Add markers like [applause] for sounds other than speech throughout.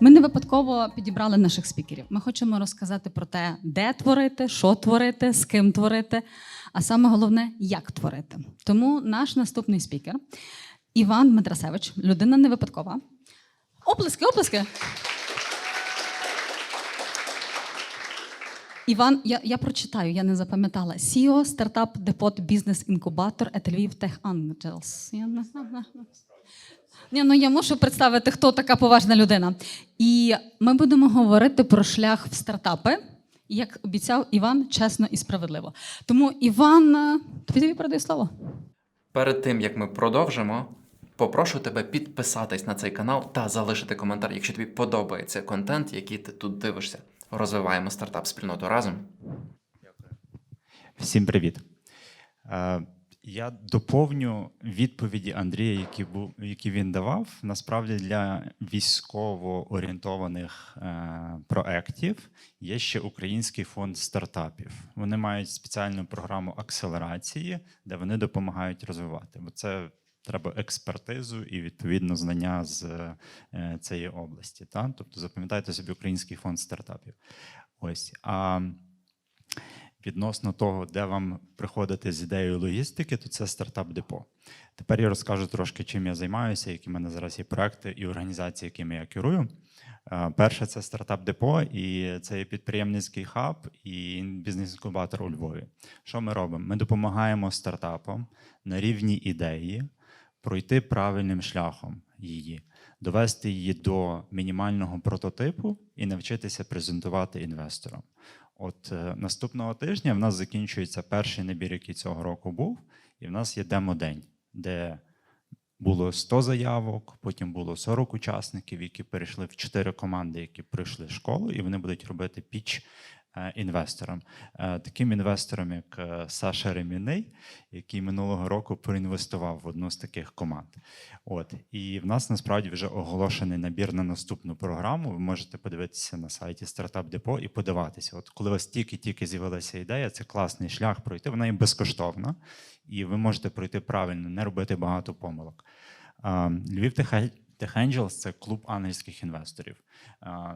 Ми не випадково підібрали наших спікерів. Ми хочемо розказати про те, де творити, що творити, з ким творити, а саме головне, як творити. Тому наш наступний спікер Іван Дмитрасевич, людина не випадкова. Оплески, оплески. Іван, я, я прочитаю, я не запам'ятала. CEO стартап Депот Бізнес Інкубатор Lviv Tech Angels. Я не знаю. Ні, ну я мушу представити, хто така поважна людина. І ми будемо говорити про шлях в стартапи, як обіцяв Іван, чесно і справедливо. Тому Іван, е, тобі тобі передаю слово. Перед тим як ми продовжимо, попрошу тебе підписатись на цей канал та залишити коментар, якщо тобі подобається контент, який ти тут дивишся. Розвиваємо стартап спільноту разом. Всім привіт. Я доповню відповіді Андрія, які, був, які він давав. Насправді для військово орієнтованих е, проєктів є ще Український фонд стартапів. Вони мають спеціальну програму акселерації, де вони допомагають розвивати. Бо це треба експертизу і відповідно знання з е, цієї області. Та? Тобто запам'ятайте собі Український фонд стартапів. Ось. А відносно того, де вам приходити з ідеєю логістики, то це стартап депо. Тепер я розкажу трошки, чим я займаюся, які в мене зараз є проекти і організації, якими я керую. Е, Перше це стартап депо, і це є підприємницький хаб і бізнес-інкубатор у Львові. Що ми робимо? Ми допомагаємо стартапам на рівні ідеї пройти правильним шляхом її, довести її до мінімального прототипу і навчитися презентувати інвесторам. От е, наступного тижня в нас закінчується перший набір, який цього року був, і в нас є демо-день, де було 100 заявок, потім було 40 учасників, які перейшли в 4 команди, які пройшли школу, і вони будуть робити піч інвесторам. Е, Таким інвесторам, як е, Саша Реміней, який минулого року проінвестував в одну з таких команд. От і в нас насправді вже оголошений набір на наступну програму. Ви можете подивитися на сайті Startup Depot і подаватися. От коли у вас тільки-тільки з'явилася ідея, це класний шлях пройти. Вона є безкоштовна, і ви можете пройти правильно, не робити багато помилок. Львів Tech Angels – це клуб ангельських інвесторів.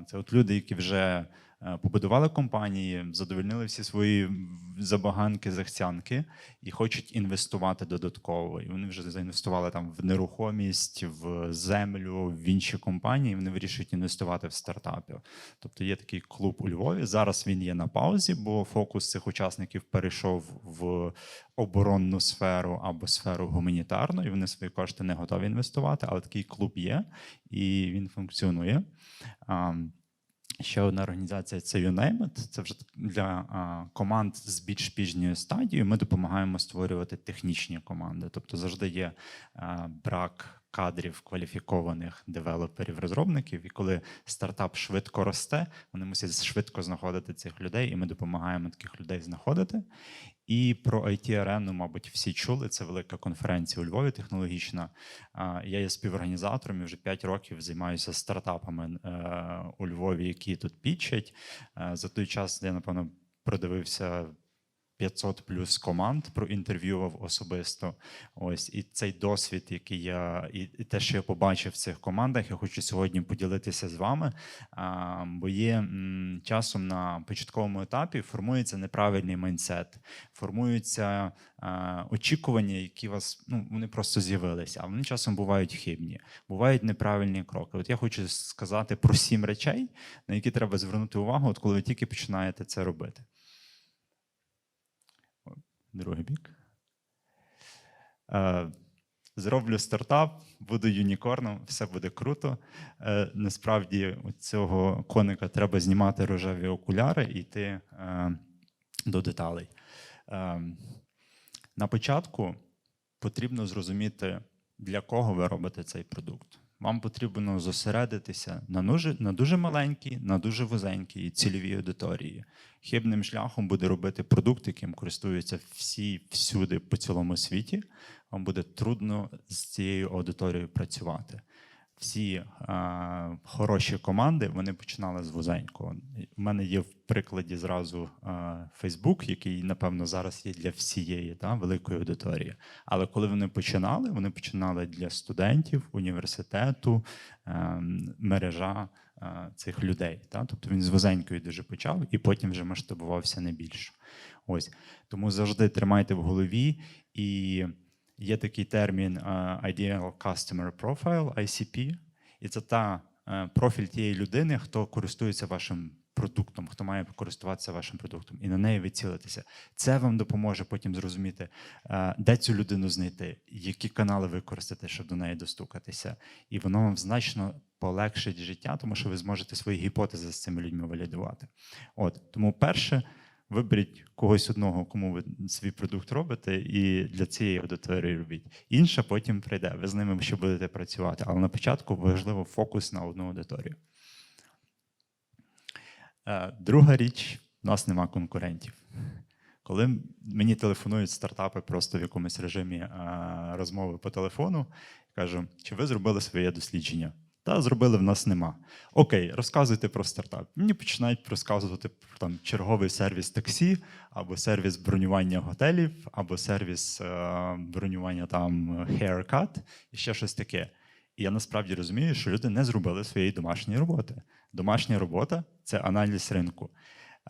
Це от люди, які вже е, побудували компанії, задовольнили всі свої забаганки, захцянки і хочуть інвестувати додатково. І вони вже заінвестували там в нерухомість, в землю, в інші компанії. і Вони вирішують інвестувати в стартапи. Тобто є такий клуб у Львові. Зараз він є на паузі, бо фокус цих учасників перейшов в оборонну сферу або сферу гуманітарну, і вони свої кошти не готові інвестувати. Але такий клуб є і він функціонує. Ще одна організація це UNAMED. Це вже для а, команд з більш пізньою стадією. Ми допомагаємо створювати технічні команди. Тобто завжди є а, брак кадрів кваліфікованих девелоперів-розробників. І коли стартап швидко росте, вони мусять швидко знаходити цих людей, і ми допомагаємо таких людей знаходити. І про it арену мабуть, всі чули. Це велика конференція у Львові технологічна. Я є співорганізатором і вже 5 років займаюся стартапами е, у Львові, які тут пічать. Е, За той час я, напевно, продивився 500 плюс команд, проінтерв'ював особисто. Ось і цей досвід, який я і, і те, що я побачив в цих командах, я хочу сьогодні поділитися з вами. А, бо є м, часом на початковому етапі формується неправильний майндсет, формуються а, очікування, які вас ну вони просто з'явилися, а вони часом бувають хибні, бувають неправильні кроки. От я хочу сказати про сім речей, на які треба звернути увагу, от коли ви тільки починаєте це робити другий бік. Е, Зроблю стартап, буду юнікорном, все буде круто. Е, Насправді цього коника треба знімати рожеві окуляри і йти е, до деталей. На початку потрібно зрозуміти, для кого ви робите цей продукт. Вам потрібно зосередитися на дуже, на дуже маленькій, на дуже вузенькій цільовій аудиторії. Хибним шляхом буде робити продукт, яким користуються всі всюди по цілому світі. Вам буде трудно з цією аудиторією працювати. Всі е, хороші команди вони починали з вузенького. У мене є в прикладі зразу е, Facebook, який, напевно, зараз є для всієї та, великої аудиторії. Але коли вони починали, вони починали для студентів, університету, е, мережа е, цих людей. Та? Тобто він з вузенької дуже почав і потім вже масштабувався не більше. Ось тому завжди тримайте в голові і. Є такий термін е, Ideal Customer Profile, ICP, і це та е, профіль тієї людини, хто користується вашим продуктом, хто має користуватися вашим продуктом, і на неї ви цілитеся. Це вам допоможе потім зрозуміти, е, де цю людину знайти, які канали використати, щоб до неї достукатися. І воно вам значно полегшить життя, тому що ви зможете свої гіпотези з цими людьми валідувати. От тому перше. Виберіть когось одного, кому ви свій продукт робите, і для цієї аудиторії робіть. Інша потім прийде. Ви з ними ще будете працювати. Але на початку важливо фокус на одну аудиторію. Е, Друга річ: у нас нема конкурентів. Коли мені телефонують стартапи просто в якомусь режимі е, розмови по телефону, кажу, чи ви зробили своє дослідження? Та зробили в нас нема. Окей, розказуйте про стартап. Мені починають розказувати про там черговий сервіс таксі, або сервіс бронювання готелів, або сервіс е, бронювання там haircut, і ще щось таке. І я насправді розумію, що люди не зробили своєї домашньої роботи. Домашня робота це аналіз ринку.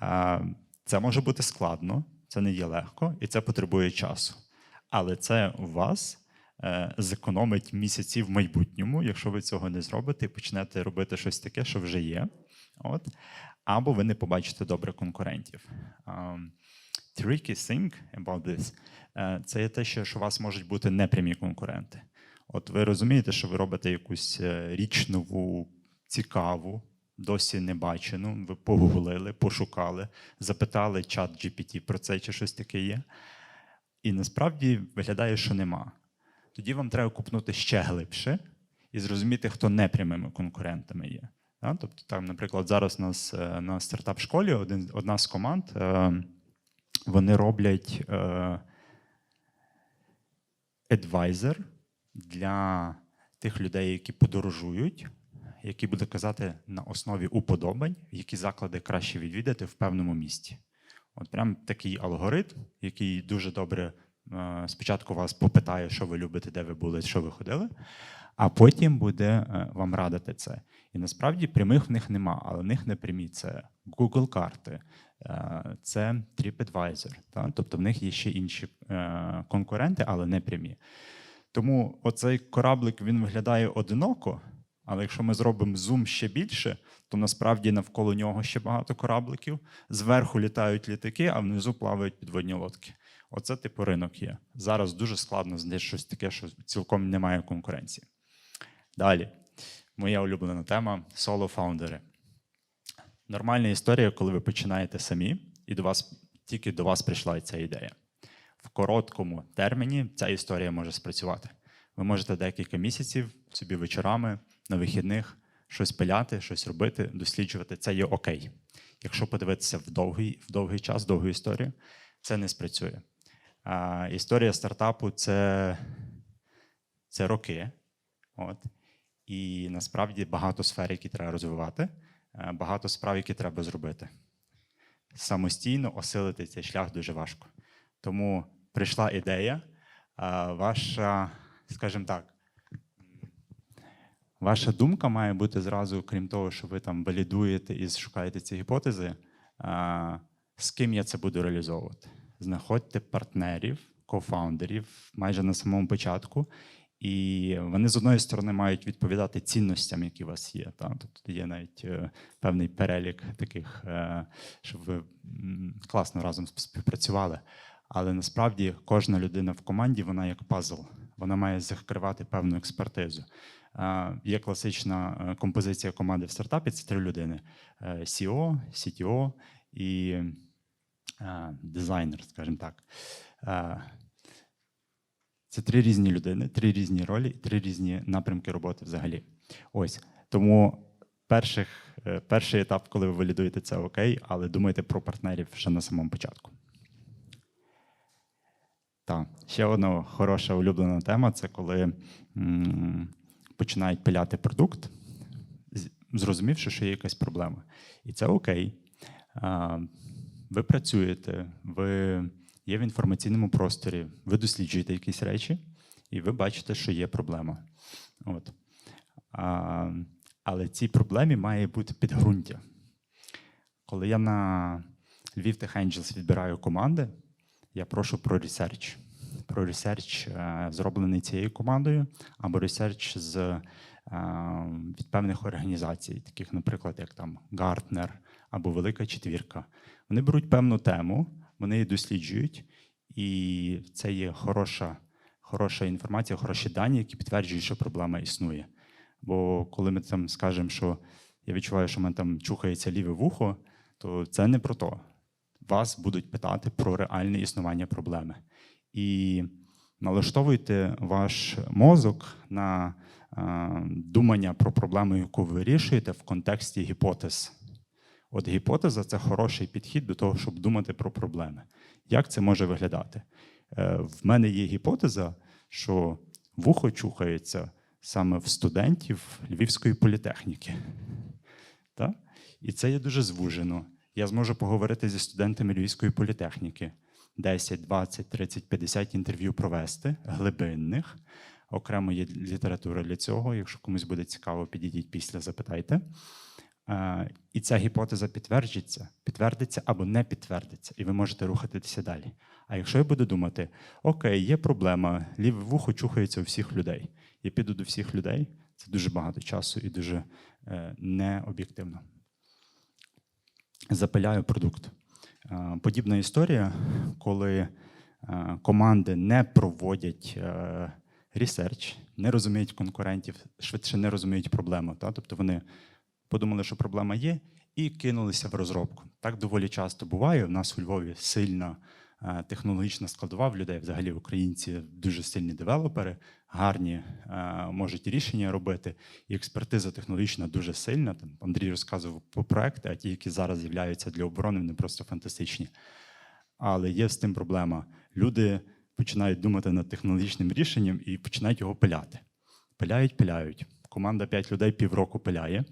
Е, Це може бути складно, це не є легко, і це потребує часу. Але це у вас е, зекономить місяці в майбутньому, якщо ви цього не зробите і почнете робити щось таке, що вже є. От. Або ви не побачите добре конкурентів. Um, tricky thing about this е, це є те, що у вас можуть бути непрямі конкуренти. От ви розумієте, що ви робите якусь е, річ нову, цікаву, досі не бачену. Ви погуглили, пошукали, запитали чат GPT про це чи щось таке є. І насправді виглядає, що нема. Тоді вам треба купнути ще глибше і зрозуміти, хто непрямими конкурентами є. Тобто, там, наприклад, зараз у нас е, на стартап-школі одна з команд е, вони роблять е, для тих людей, які подорожують, які буде казати на основі уподобань, які заклади краще відвідати в певному місті. От прям такий алгоритм, який дуже добре спочатку вас попитає, що ви любите, де ви були, що ви ходили, а потім буде е, вам радити це. І насправді прямих в них нема, але в них не прямі це Google карти, е, це TripAdvisor. Та? Тобто в них є ще інші е, конкуренти, але не прямі. Тому оцей кораблик він виглядає одиноко, але якщо ми зробимо зум ще більше, то насправді навколо нього ще багато корабликів. Зверху літають літаки, а внизу плавають підводні лодки. Оце типу ринок є. Зараз дуже складно знайти щось таке, що цілком немає конкуренції. Далі, моя улюблена тема соло-фаундери. Нормальна історія, коли ви починаєте самі, і до вас тільки до вас прийшла ця ідея. В короткому терміні ця історія може спрацювати. Ви можете декілька місяців собі вечорами на вихідних щось пиляти, щось робити, досліджувати. Це є окей. Якщо подивитися в довгий, в довгий час, довгу історію, це не спрацює. А, історія стартапу це, це роки. От. І насправді багато сфер, які треба розвивати, е, багато справ, які треба зробити. Самостійно осилити цей шлях дуже важко. Тому прийшла ідея, ваша, скажімо так, ваша думка має бути зразу, крім того, що ви там валідуєте і шукаєте ці гіпотези, з ким я це буду реалізовувати. Знаходьте партнерів, кофаундерів майже на самому початку. І вони з одної сторони мають відповідати цінностям, які у вас є. Та? Тобто є навіть е, певний перелік таких, е, щоб ви класно разом співпрацювали. Але насправді кожна людина в команді вона як пазл, вона має закривати певну експертизу. Е, Є класична композиція команди в стартапі це три людини: Е, CEO, CTO і дизайнер, скажімо так. Це три різні людини, три різні ролі, три різні напрямки роботи взагалі. Ось тому перших, е, перший етап, коли ви валідуєте це окей, але думайте про партнерів ще на самому початку. Так, ще одна хороша улюблена тема це коли м, починають пиляти продукт, зрозумівши, що є якась проблема. І це окей. А, Ви працюєте, ви є в інформаційному просторі, ви досліджуєте якісь речі, і ви бачите, що є проблема. От. А, але цій проблемі має бути підґрунтя. Коли я на Львів Tech Angels відбираю команди, я прошу про ресерч. Про ресерч, е, зроблений цією командою, або ресерч з, е, від певних організацій, таких, наприклад, як там Gartner або Велика Четвірка. Вони беруть певну тему, вони її досліджують, і це є хороша, хороша інформація, хороші дані, які підтверджують, що проблема існує. Бо коли ми там скажемо, що я відчуваю, що в мене там чухається ліве вухо, то це не про то. Вас будуть питати про реальне існування проблеми. І налаштовуйте ваш мозок на е, думання про проблему, яку ви вирішуєте в контексті гіпотез. От гіпотеза це хороший підхід до того, щоб думати про проблеми. Як це може виглядати? Е, В мене є гіпотеза, що вухо чухається саме в студентів Львівської політехніки. Так? І це є дуже звужено. Я зможу поговорити зі студентами Львівської політехніки. 10, 20, 30, 50 інтерв'ю провести, глибинних. Окремо є література для цього. Якщо комусь буде цікаво, підійдіть після, запитайте. Е, І ця гіпотеза підтвердиться, підтвердиться або не підтвердиться, і ви можете рухатися далі. А якщо я буду думати, окей, є проблема, ліве вухо чухається у всіх людей. Я піду до всіх людей, це дуже багато часу і дуже е, необ'єктивно. Запиляю продукт. Е, Подібна історія, коли е, команди не проводять ресерч, не розуміють конкурентів, швидше не розуміють проблему. Та? Тобто вони подумали, що проблема є, і кинулися в розробку. Так доволі часто буває. У нас у Львові сильна е, технологічна складова в людей. Взагалі українці дуже сильні девелопери, гарні е, можуть рішення робити. І експертиза технологічна дуже сильна. Там Андрій розказував про проекти, а ті, які зараз з'являються для оборони, вони просто фантастичні. Але є з тим проблема. Люди починають думати над технологічним рішенням і починають його пиляти. Пиляють, пиляють. Команда 5 людей півроку пиляє.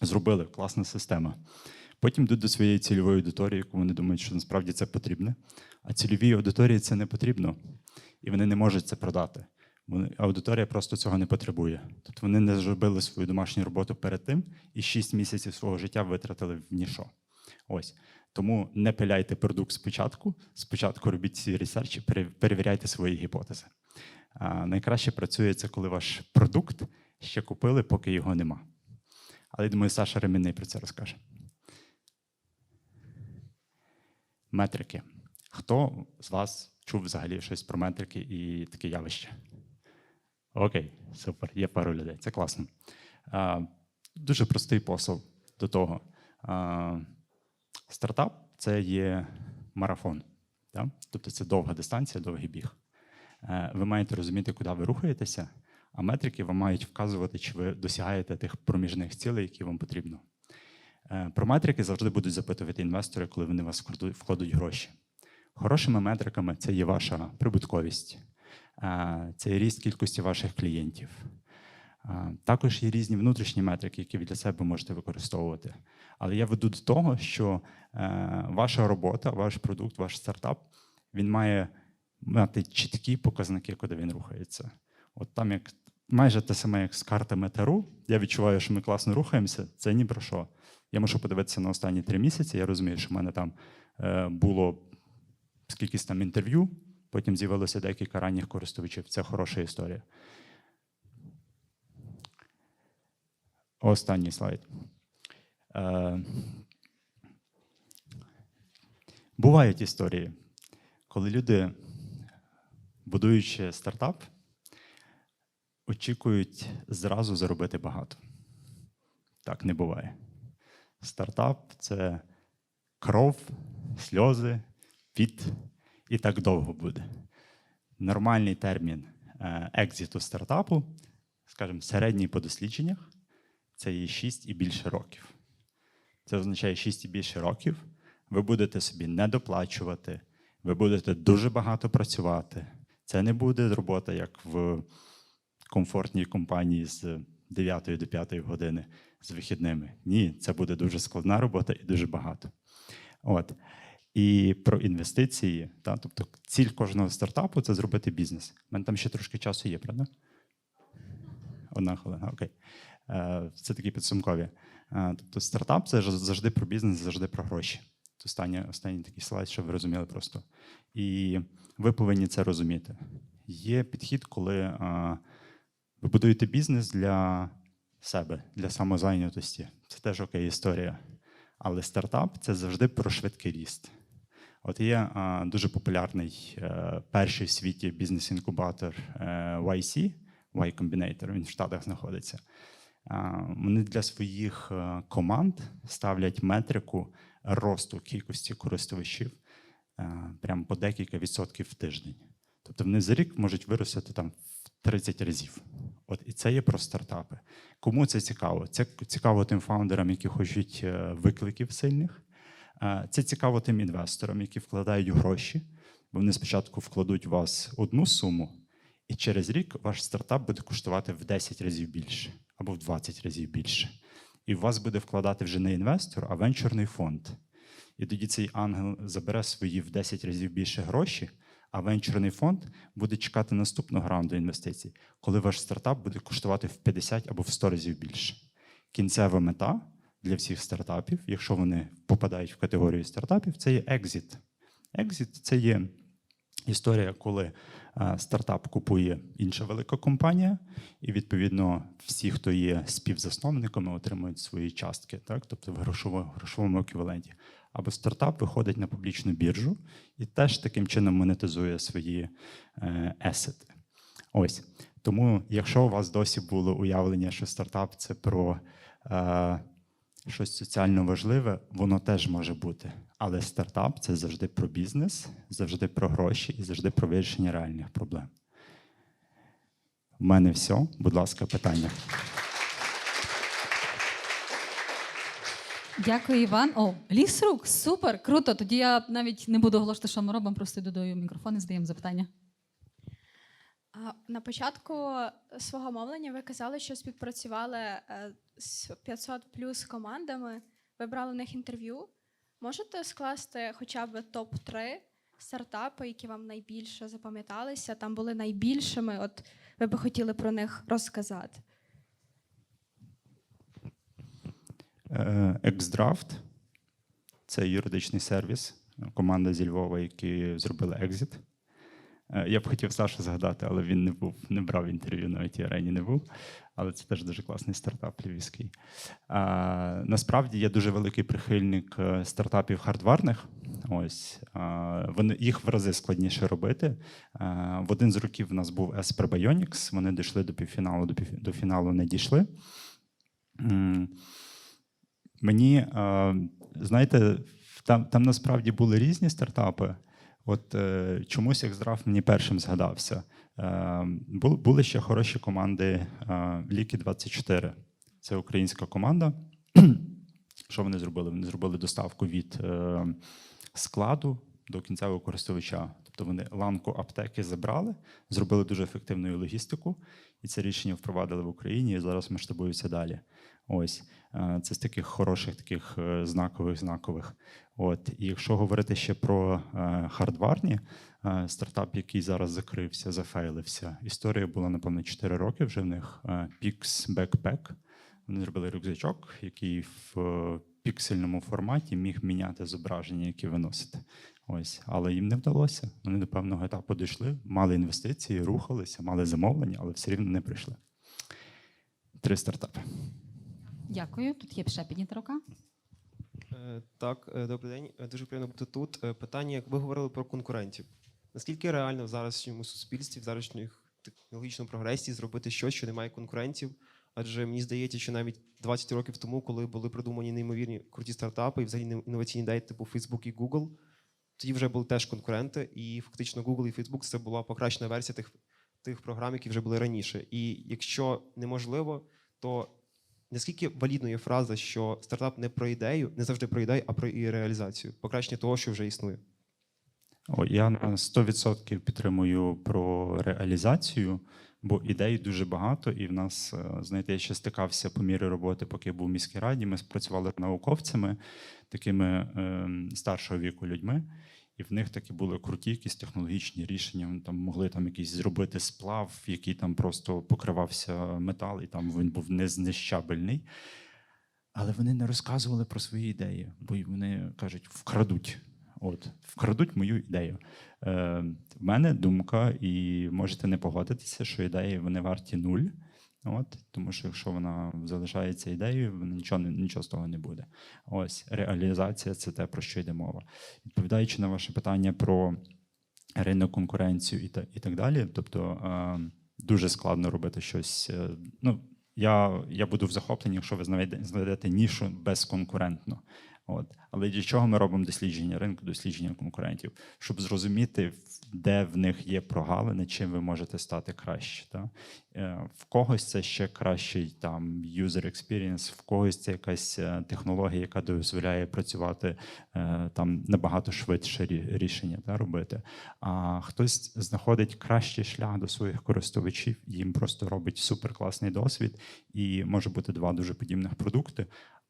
Зробили класна система. Потім йдуть до своєї цільової аудиторії, яку вони думають, що насправді це потрібне. А цільовій аудиторії це не потрібно, і вони не можуть це продати. Аудиторія просто цього не потребує. Тобто вони не зробили свою домашню роботу перед тим і 6 місяців свого життя витратили в ніщо. Ось. Тому не пиляйте продукт спочатку. Спочатку робіть ці ресерчі, пере- перевіряйте свої гіпотези. А, найкраще працює це, коли ваш продукт ще купили, поки його нема. Але я думаю, Саша Ремінний про це розкаже. Метрики. Хто з вас чув взагалі щось про метрики і таке явище? Окей, супер, є пару людей. Це класно. А, дуже простий посил до того. А, стартап це є марафон. Да? Тобто це довга дистанція, довгий біг. Е, Ви маєте розуміти, куди ви рухаєтеся, а метрики вам мають вказувати, чи ви досягаєте тих проміжних цілей, які вам потрібно. Е, Про метрики завжди будуть запитувати інвестори, коли вони вас вкладуть гроші. Хорошими метриками це є ваша прибутковість, е, це є ріст кількості ваших клієнтів. Е, Також є різні внутрішні метрики, які ви для себе можете використовувати. Але я веду до того, що ваша робота, ваш продукт, ваш стартап він має мати чіткі показники, куди він рухається. От там як майже те саме, як з картами Тару. Я відчуваю, що ми класно рухаємося. Це ні про що. Я можу подивитися на останні три місяці. Я розумію, що в мене там е, було скількись там інтерв'ю, потім з'явилося декілька ранніх користувачів. Це хороша історія. Останній слайд. Е, бувають історії, коли люди, будуючи стартап, очікують зразу заробити багато. Так не буває. Стартап це кров, сльози, піт, і так довго буде. Нормальний термін е, екзиту стартапу, скажімо, середній по дослідженнях, це є 6 і більше років. Це означає 6 і більше років. Ви будете собі не доплачувати, ви будете дуже багато працювати. Це не буде робота, як в комфортній компанії з 9 до 5 години з вихідними. Ні, це буде дуже складна робота і дуже багато. От. І про інвестиції, та, тобто ціль кожного стартапу це зробити бізнес. У мене там ще трошки часу є, правда? Одна хвилина, окей. Е, Це такі підсумкові. Е, Тобто стартап це завжди про бізнес, завжди про гроші. Це останній, останній такий слайд, щоб ви розуміли просто. І ви повинні це розуміти. Є підхід, коли е, ви будуєте бізнес для себе, для самозайнятості. Це теж окей історія. Але стартап це завжди про швидкий ріст. От є е, дуже популярний е, перший в світі бізнес-інкубатор е, YC, Y Combinator, він в Штатах знаходиться. А, Вони для своїх е, команд ставлять метрику росту кількості користувачів прямо по декілька відсотків в тиждень. Тобто вони за рік можуть виростити там 30 разів. От і це є про стартапи. Кому це цікаво? Це цікаво тим фаундерам, які хочуть е, викликів сильних. Е, Це цікаво тим інвесторам, які вкладають гроші. Бо вони спочатку вкладуть у вас одну суму, і через рік ваш стартап буде коштувати в 10 разів більше або в 20 разів більше. І в вас буде вкладати вже не інвестор, а венчурний фонд. І тоді цей ангел забере свої в 10 разів більше гроші, а венчурний фонд буде чекати наступного раунду інвестицій, коли ваш стартап буде коштувати в 50 або в 100 разів більше. Кінцева мета для всіх стартапів, якщо вони попадають в категорію стартапів, це є екзит. Екзит це є історія, коли е, стартап купує інша велика компанія, і відповідно всі, хто є співзасновниками, отримують свої частки, так? тобто в грошовому еквіваленті. Або стартап виходить на публічну біржу і теж таким чином монетизує свої е, есети. Ось. Тому, якщо у вас досі було уявлення, що стартап це про е, щось соціально важливе, воно теж може бути. Але стартап це завжди про бізнес, завжди про гроші і завжди про вирішення реальних проблем. У мене все. Будь ласка, питання. Дякую, Іван. О, ліс рук, супер, круто. Тоді я навіть не буду оголошувати, що ми робимо, просто додаю мікрофон і задаємо запитання. На початку свого мовлення ви казали, що співпрацювали е, з 500 плюс командами, ви брали в них інтерв'ю. Можете скласти хоча б топ-3 стартапи, які вам найбільше запам'яталися, там були найбільшими, от ви би хотіли про них розказати? Е, Xdraft – це юридичний сервіс, команда зі Львова, які зробили екзит. Е, Я б хотів Сашу згадати, але він не був, не брав інтерв'ю на it арені не був. Але це теж дуже класний стартап львівський. А, насправді я дуже великий прихильник е, стартапів хардварних. Ось а, вони їх в рази складніше робити. А, в один з років в нас був Esper Bionics, Вони дійшли до півфіналу, до, пів, до фіналу не дійшли. Мені, е, знаєте, там, там насправді були різні стартапи. От е, чомусь Xdraft мені першим згадався. Е, були ще хороші команди Ліки 24. Це українська команда. [clears throat] Що вони зробили? Вони зробили доставку від складу до кінцевого користувача. Тобто вони ланку аптеки забрали, зробили дуже ефективну логістику, і це рішення впровадили в Україні і зараз масштабуються далі. Ось е, це з таких хороших, таких е, знакових знакових. От і якщо говорити ще про е, хардварні, стартап, який зараз закрився, зафейлився. Історія була напевно 4 роки. Вже в них Pix Backpack. Вони зробили рюкзачок, який в піксельному форматі міг міняти зображення, які виносити. Ось, але їм не вдалося. Вони до певного етапу дійшли, мали інвестиції, рухалися, мали замовлення, але все рівно не прийшли. Три стартапи. Дякую. Тут є ще підніта рука. Е, Так, е, добрий день. Е, Дуже приємно бути тут. Питання, як ви говорили про конкурентів. Наскільки реально в зарашньому суспільстві, в зарашньому технологічному прогресі зробити щось, що немає конкурентів? Адже мені здається, що навіть 20 років тому, коли були придумані неймовірні круті стартапи і взагалі інноваційні ідеї типу Facebook і Google, тоді вже були теж конкуренти, і фактично Google і Facebook це була покращена версія тих, тих програм, які вже були раніше. І якщо неможливо, то наскільки валідною є фраза, що стартап не про ідею, не завжди про ідею, а про її реалізацію, покращення того, що вже існує. О, я на 100% підтримую про реалізацію, Бо ідей дуже багато, і в нас, е, знаєте, я ще стикався по мірі роботи, поки я був у міській раді. Ми працювали науковцями, такими ем, старшого віку людьми, і в них такі були круті якісь технологічні рішення. Вони там могли там якийсь зробити сплав, який там просто покривався метал, і там він був незнищабельний. Але вони не розказували про свої ідеї, бо вони кажуть, вкрадуть. От, вкрадуть мою ідею. Е, в мене думка, і можете не погодитися, що ідеї вони варті нуль. От, тому що якщо вона залишається ідеєю, нічого, нічого з того не буде. Ось реалізація це те, про що йде мова. Відповідаючи на ваше питання про ринок конкуренцію і, та, і так далі. Тобто е, дуже складно робити щось. е, Ну, я, я буду в захопленні, якщо ви знайде- знайдете нішу безконкурентно. От. Але для чого ми робимо дослідження ринку, дослідження конкурентів? Щоб зрозуміти, де в них є прогалини, чим ви можете стати краще. Та? Е, В когось це ще кращий там user experience, в когось це якась е, технологія, яка дозволяє працювати е, там набагато швидше рішення та, робити. А хтось знаходить кращий шлях до своїх користувачів, їм просто робить суперкласний досвід, і може бути два дуже подібних продукти.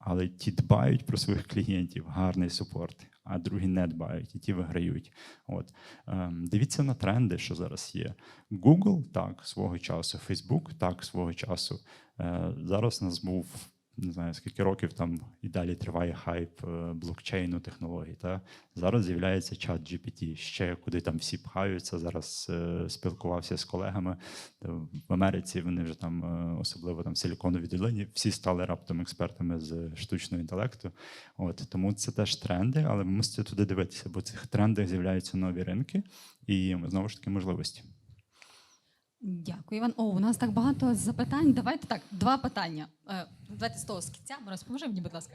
Але ті дбають про своїх клієнтів, гарний супорт, а другі не дбають, і ті виграють. От ем, дивіться на тренди, що зараз є. Google так свого часу, Facebook так свого часу. Е, зараз у нас був не знаю скільки років там і далі триває хайп е, блокчейну технологій. Та зараз з'являється чат GPT, ще куди там всі пхаються. Зараз е, спілкувався з колегами Та в Америці. Вони вже там, е, особливо там в Силіконовій долині, всі стали раптом експертами з штучного інтелекту. От тому це теж тренди, але ви мусите туди дивитися, бо в цих трендах з'являються нові ринки і знову ж таки можливості. Дякую, Іван. О, у нас так багато запитань. Давайте так, два питання. Е, Давайте з того з кінця. Мороз, поможи мені, будь ласка.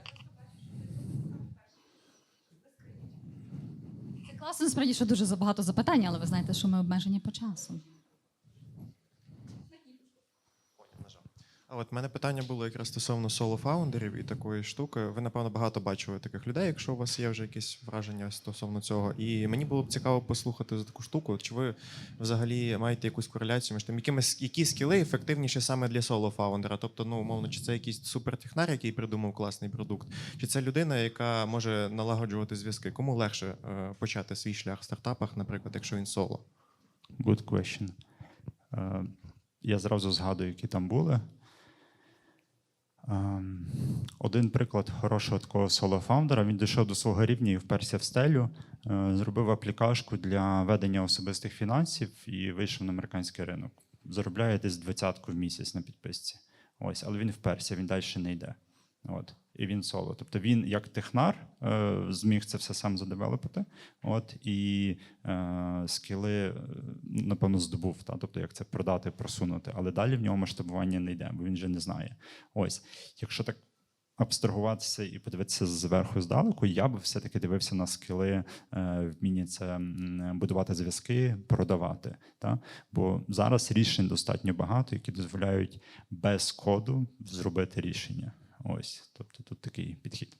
Це класно, насправді, що дуже забагато запитань, але ви знаєте, що ми обмежені по часу. А от мене питання було якраз стосовно соло-фаундерів і такої штуки. Ви, напевно, багато бачили таких людей, якщо у вас є вже якісь враження стосовно цього. І мені було б цікаво послухати за таку штуку. Чи ви взагалі маєте якусь кореляцію між тим, якими які скіли ефективніші саме для соло-фаундера? Тобто, ну умовно, чи це якийсь супертехнар, який придумав класний продукт, чи це людина, яка може налагоджувати зв'язки? Кому легше е, почати свій шлях в стартапах, наприклад, якщо він соло? Good question. Е, я зразу згадую, які там були. Ем, один приклад хорошого такого соло-фаундера. Він дійшов до свого рівня і вперся в стелю, е, зробив аплікашку для ведення особистих фінансів і вийшов на американський ринок. Заробляє десь двадцятку в місяць на підписці. Ось, але він вперся, він далі не йде. От. І він соло. Тобто він, як технар, е, зміг це все сам задевелопити. От, і е, скіли, е, напевно, здобув. Та? Тобто, як це продати, просунути. Але далі в нього масштабування не йде, бо він вже не знає. Ось, якщо так абстрагуватися і подивитися зверху здалеку, я би все-таки дивився на скіли, е, вміння це будувати зв'язки, продавати. Та? Бо зараз рішень достатньо багато, які дозволяють без коду зробити рішення. Ось, тобто тут такий підхід.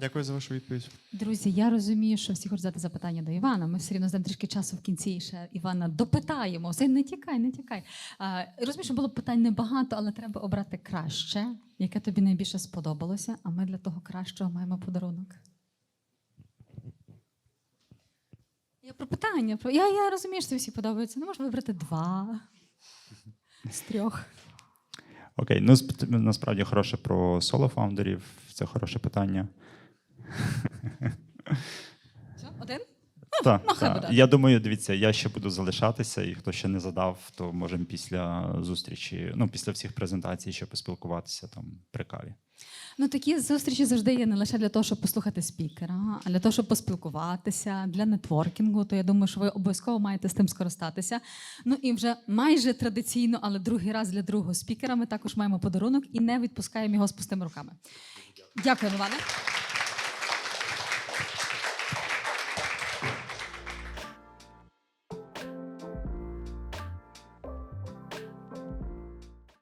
Дякую за вашу відповідь. Друзі, я розумію, що всі хочуть задати запитання до Івана. Ми все рівно знаємо трішки часу в кінці і ще Івана допитаємо. Все, не тікай, не тікай. А, розумію, що було б питань небагато, але треба обрати краще, яке тобі найбільше сподобалося. А ми для того кращого маємо подарунок. Я про питання. Про... Я, я розумію, що всі подобаються. Не можеш вибрати два з трьох. Окей, ну сп- насправді хороше про соло-фаундерів. Це хороше питання. Один? Так, ну, хай так. буде. Я думаю, дивіться, я ще буду залишатися, і хто ще не задав, то можемо після зустрічі, ну після всіх презентацій ще поспілкуватися там при каві. Ну, такі зустрічі завжди є не лише для того, щоб послухати спікера, а для того, щоб поспілкуватися, для нетворкінгу. То я думаю, що ви обов'язково маєте з тим скористатися. Ну і вже майже традиційно, але другий раз для другого спікера ми також маємо подарунок і не відпускаємо його з пустими руками. Дякуємо, Іване.